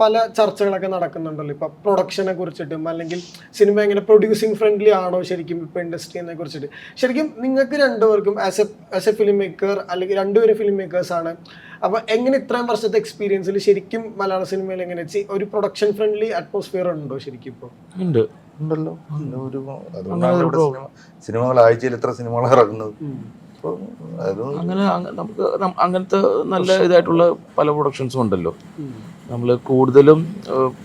പല ചർച്ചകളൊക്കെ നടക്കുന്നുണ്ടല്ലോ. ഇപ്പൊ പ്രൊഡക്ഷനെ കുറിച്ചിട്ടും അല്ലെങ്കിൽ സിനിമ എങ്ങനെ പ്രൊഡ്യൂസിങ് ഫ്രണ്ട്ലി ആണോ ശരിക്കും ഇപ്പൊ ഇൻഡസ്ട്രീനെ കുറിച്ചിട്ട്. ശരിക്കും നിങ്ങൾക്ക് രണ്ടുപേർക്കും as a as a film maker അല്ലെങ്കിൽ രണ്ടുപേരും ഫിലിം മേക്കേഴ്സ് ആണ്. അപ്പൊ എങ്ങനെ ഇത്രയും വർഷത്തെ എക്സ്പീരിയൻസിൽ ശരിക്കും മലയാള സിനിമയിൽ എങ്ങനെ വെച്ച് ഒരു പ്രൊഡക്ഷൻ ഫ്രണ്ട്ലി അറ്റ്മോസ്ഫിയർ ഉണ്ടോ ശരിക്കും ഇപ്പോൾ ഉണ്ട്. ഉണ്ടല്ലോ. ഒരു അതുകൊണ്ടാണ് സിനിമകൾ ആഴ്ചയിൽ എത്ര സിനിമകൾ ഇറങ്ങുന്നത്. അങ്ങനെ നമുക്ക് അങ്ങനത്തെ നല്ല ഇതായിട്ടുള്ള പല പ്രൊഡക്ഷൻസും ഉണ്ടല്ലോ. നമ്മൾ കൂടുതലും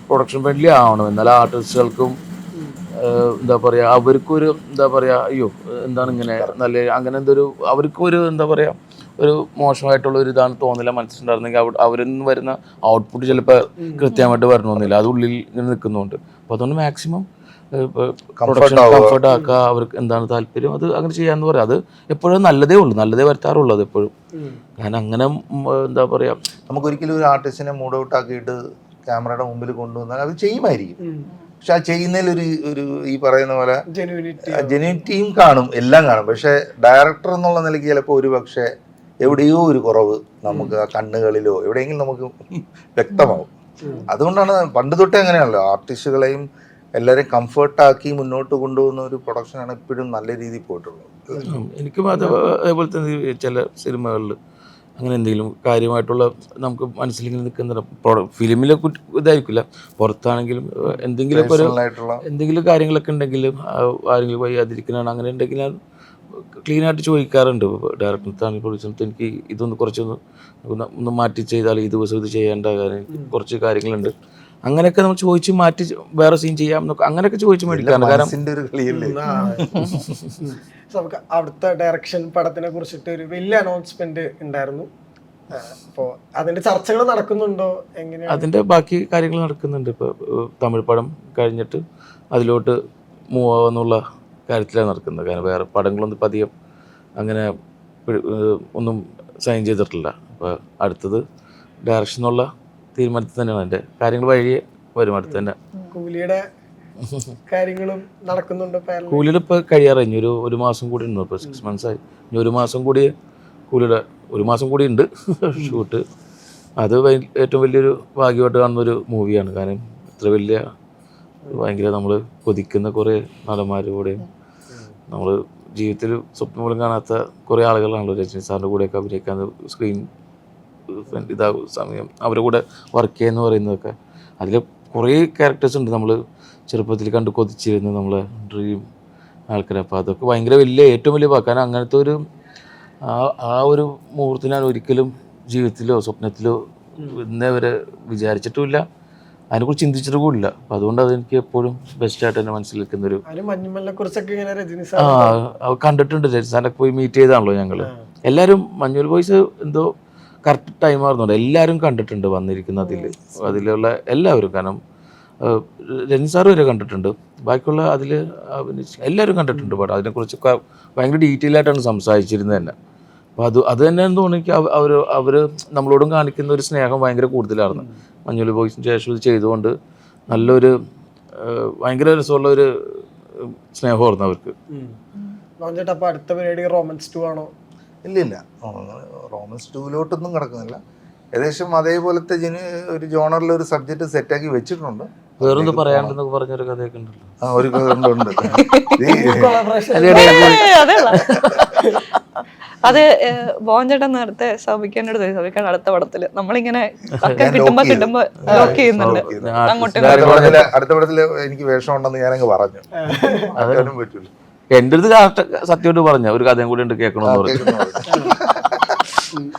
പ്രൊഡക്ഷൻ ഫ്രണ്ട്ലി ആവണം. എന്നാലും ആർട്ടിസ്റ്റുകൾക്കും എന്താ പറയുക അവർക്കൊരു എന്താ പറയുക അയ്യോ എന്താണ് ഇങ്ങനെ നല്ല അങ്ങനെ എന്തൊരു അവർക്കൊരു എന്താ പറയുക ഒരു മോശമായിട്ടുള്ള ഒരു ഇതാണ് തോന്നില്ല മനസ്സിലുണ്ടായിരുന്നെങ്കിൽ അവർ അവരിൽ നിന്ന് വരുന്ന ഔട്ട്പുട്ട് ചിലപ്പോൾ കൃത്യമായിട്ട് വരണമെന്നില്ല. അത് ഉള്ളിൽ ഇങ്ങനെ നിൽക്കുന്നുണ്ട്. അപ്പോൾ അതുകൊണ്ട് മാക്സിമം. കംഫർട്ട് ആക്കുക അവർക്ക് എന്താണ് താല്പര്യം അത് അങ്ങനെ ചെയ്യാന്ന് പറയാം. അത് എപ്പോഴും നല്ലതേ ഉള്ളൂ. നല്ലതേ വരുത്താറുള്ളൂ അത് എപ്പോഴും. ഞാൻ അങ്ങനെ എന്താ പറയാ നമുക്ക് ഒരിക്കലും ഒരു ആർട്ടിസ്റ്റിനെ മൂഡ് ഔട്ട് ആക്കിയിട്ട് ക്യാമറയുടെ മുമ്പിൽ കൊണ്ടുവന്നാൽ അത് ചെയ്യുമായിരിക്കും. പക്ഷെ ആ ചെയ്യുന്നതിൽ ഒരു ഒരു ഈ പറയുന്ന പോലെ ജെനുവിനിറ്റിയും കാണും. എല്ലാം കാണും. പക്ഷെ ഡയറക്ടർ എന്നുള്ള നിലയ്ക്ക് ചിലപ്പോൾ ഒരു പക്ഷേ എവിടെയോ ഒരു കുറവ് നമുക്ക് ആ കണ്ണുകളിലോ എവിടെയെങ്കിലും നമുക്ക് വ്യക്തമാവും. അതുകൊണ്ടാണ് പണ്ട് തൊട്ടേ അങ്ങനെയാണല്ലോ. ആർട്ടിസ്റ്റുകളെയും എല്ലാവരെയും കംഫർട്ടാക്കി മുന്നോട്ട് കൊണ്ടുപോകുന്ന ഒരു പ്രൊഡക്ഷനാണ് ഇപ്പോഴും നല്ല രീതിയിൽ പോയിട്ടുള്ളത്. എനിക്ക് അതേപോലെ തന്നെ ചില സിനിമകളിൽ അങ്ങനെ എന്തെങ്കിലും കാര്യമായിട്ടുള്ള നമുക്ക് മനസ്സിലിങ്ങനെ നിൽക്കുന്ന ഫിലിമിലെ ഇതായിരിക്കില്ല. പുറത്താണെങ്കിലും എന്തെങ്കിലും ഒരു എന്തെങ്കിലും കാര്യങ്ങളൊക്കെ ഉണ്ടെങ്കിലും ആരെങ്കിലും വയ്യാതിരിക്കുന്നതാണ് അങ്ങനെ ഉണ്ടെങ്കിൽ ക്ലീൻ ആയിട്ട് ചോദിക്കാറുണ്ട് ഡയറക്ടർ താങ്കൾ പ്രൊഡ്യൂസർ എനിക്ക് ഇതൊന്ന് കുറച്ചൊന്ന് ഒന്ന് മാറ്റി ചെയ്താൽ ഈ ദിവസം ഇത് ചെയ്യേണ്ട കാര്യം കുറച്ച് കാര്യങ്ങളുണ്ട്. അങ്ങനെയൊക്കെ നമ്മൾ ചോദിച്ച് മാറ്റി വേറെ സീൻ ചെയ്യാം എന്നൊക്കെ അങ്ങനെയൊക്കെ ചോദിച്ച് മേടിക്കാറുണ്ട്. കാരണം മനസ്സിന്റെ ഒരു കളിയല്ലേ? നമുക്ക് അവിടുത്തെ ഡയറക്ഷൻ പടത്തിനെ കുറിച്ചിട്ട് ഒരു വലിയ അനൗൺസ്മെന്റ് ഉണ്ടായിരുന്നു. അപ്പോൾ അതിന്റെ ചർച്ചകൾ നടക്കുന്നുണ്ടോ? എങ്ങനെ അതിന്റെ ബാക്കി കാര്യങ്ങൾ നടക്കുന്നുണ്ട്. ഇപ്പോൾ തമിഴ് പടം കഴിഞ്ഞിട്ട് അതിലോട്ട് മൂവ് ആവാന്നുള്ള കാര്യത്തിലാണ് നടക്കുന്നത്. കാരണം വേറെ പടങ്ങളൊന്നും ഇപ്പം അധികം അങ്ങനെ ഒന്നും സൈൻ ചെയ്തിട്ടില്ല. അപ്പോൾ അടുത്തത് ഡയറക്ഷൻ എന്നുള്ള തീരുമാനത്തിൽ തന്നെയാണ് എന്റെ കാര്യങ്ങൾ വഴിയെ വരും. അടുത്ത് തന്നെ. കൂലിയുടെ കാര്യങ്ങളും നടക്കുന്നുണ്ട്? കൂലിയുടെ ഇപ്പോൾ കഴിയാറായി. ഇനി ഒരു ഒരു മാസം കൂടി ഉണ്ട്. ഇപ്പോൾ സിക്സ് മന്ത്സ് ആയി. ഇനി ഒരു മാസം കൂടി കൂലിയുടെ ഒരു മാസം കൂടി ഉണ്ട്. ഷൂട്ട്. അത് ഏറ്റവും വലിയൊരു ഭാഗ്യമായിട്ട് കാണുന്ന ഒരു മൂവിയാണ് കാരണം ഇത്ര വലിയ ഭയങ്കര നമ്മൾ കൊതിക്കുന്ന കുറേ നടന്മാരുടെ കൂടെയും നമ്മൾ ജീവിതത്തിൽ സ്വപ്നം പോലും കാണാത്ത കുറേ ആളുകളാണല്ലോ രജനി സാറിന്റെ കൂടെയൊക്കെ അഭിനയിക്കാൻ സ്ക്രീൻ ഇതാകും സമയം അവരുടെ കൂടെ വർക്ക് ചെയ്യുന്ന പറയുന്നതൊക്കെ. അതിൽ കുറേ ക്യാരക്ടേഴ്സ് ഉണ്ട് നമ്മൾ ചെറുപ്പത്തിൽ കണ്ട് കൊതിച്ചിരുന്ന നമ്മളെ ഡ്രീം ആൾക്കാർ അപ്പോൾ അതൊക്കെ ഭയങ്കര വലിയ ഏറ്റവും വലിയ വാക്ക്. കാരണം അങ്ങനത്തെ ഒരു ആ ആ ഒരു മുഹൂർത്തിനാണ് ഒരിക്കലും ജീവിതത്തിലോ സ്വപ്നത്തിലോ ഇന്നേ വരെ വിചാരിച്ചിട്ടുമില്ല അതിനെക്കുറിച്ച് ചിന്തിച്ചിട്ട് കൂടില്ല അപ്പോൾ അതുകൊണ്ട് അതെനിക്ക് എപ്പോഴും ബെസ്റ്റായിട്ട് തന്നെ മനസ്സിൽ നിൽക്കുന്ന ഒരു അതിന് മഞ്ഞുമലിനെ കുറിച്ചൊക്കെ ഇങ്ങനെ രജനി ആ കണ്ടിട്ടുണ്ട്. രജിസ്ഥാനൊക്കെ പോയി മീറ്റ് ചെയ്താണല്ലോ ഞങ്ങൾ എല്ലാവരും മഞ്ഞുൽ ബോയ്സ് എന്തോ കറക്റ്റ് ടൈം ആയിരുന്നുണ്ട് എല്ലാവരും കണ്ടിട്ടുണ്ട് വന്നിരിക്കുന്ന അതിൽ അതിലുള്ള എല്ലാവരും കാരണം രഞ്ജി രജനി സാർ വരെ കണ്ടിട്ടുണ്ട്. ബാക്കിയുള്ള അതിൽ എല്ലാവരും കണ്ടിട്ടുണ്ട് പടം അതിനെക്കുറിച്ച് ഭയങ്കര ഡീറ്റെയിൽ ആയിട്ടാണ് സംസാരിച്ചിരുന്നത് തന്നെ അപ്പോൾ അത് അത് തന്നെ തോന്നി എനിക്ക് അവർ അവർ നമ്മളോടും കാണിക്കുന്ന ഒരു സ്നേഹം ഭയങ്കര കൂടുതലായിരുന്നു. മഞ്ഞുളി ബോയ്സിന് ശേഷം ഇത് ചെയ്തുകൊണ്ട് നല്ലൊരു ഭയങ്കര രസമുള്ള ഒരു സ്നേഹമായിരുന്നു അവർക്ക്. അപ്പോൾ അടുത്ത പരിപാടി റോമൻസ് ടു ആണോ? ഇല്ല ഇല്ല. റോമൻസ് ടൂവിലോട്ടൊന്നും കിടക്കുന്നില്ല. ഏകദേശം അതേപോലത്തെ ജന് ഒരു ജോണറിൽ ഒരു സബ്ജക്റ്റ് സെറ്റാക്കി വെച്ചിട്ടുണ്ട്. വേറൊന്ന് പറയാണ്ടെന്നൊക്കെ പറഞ്ഞൊരു കഥയൊക്കെ ഉണ്ടല്ലോ. ആ ഒരു കഥ ഉണ്ട് അത് ബോഞ്ചേട്ടൻ നേരത്തെ സൗഭിക്കാനോട് അടുത്ത് സൗഭിക്കാൻ അടുത്ത പടത്തിൽ. നമ്മളിങ്ങനെ ഒക്കെ കിട്ടുമ്പോ കിട്ടുമ്പോ ലോക്ക് ചെയ്യുന്നുണ്ട്. അങ്ങോട്ടും അടുത്ത പടത്തിൽ എനിക്ക് വേഷം ഉണ്ടെന്ന് ഞാനങ്ങ് പറഞ്ഞു. പറ്റൂല. എന്റെ അടുത്ത് സത്യമായിട്ട് പറഞ്ഞ ഒരു കഥയും കൂടി ഉണ്ട് കേൾക്കണമെന്ന് പറഞ്ഞു.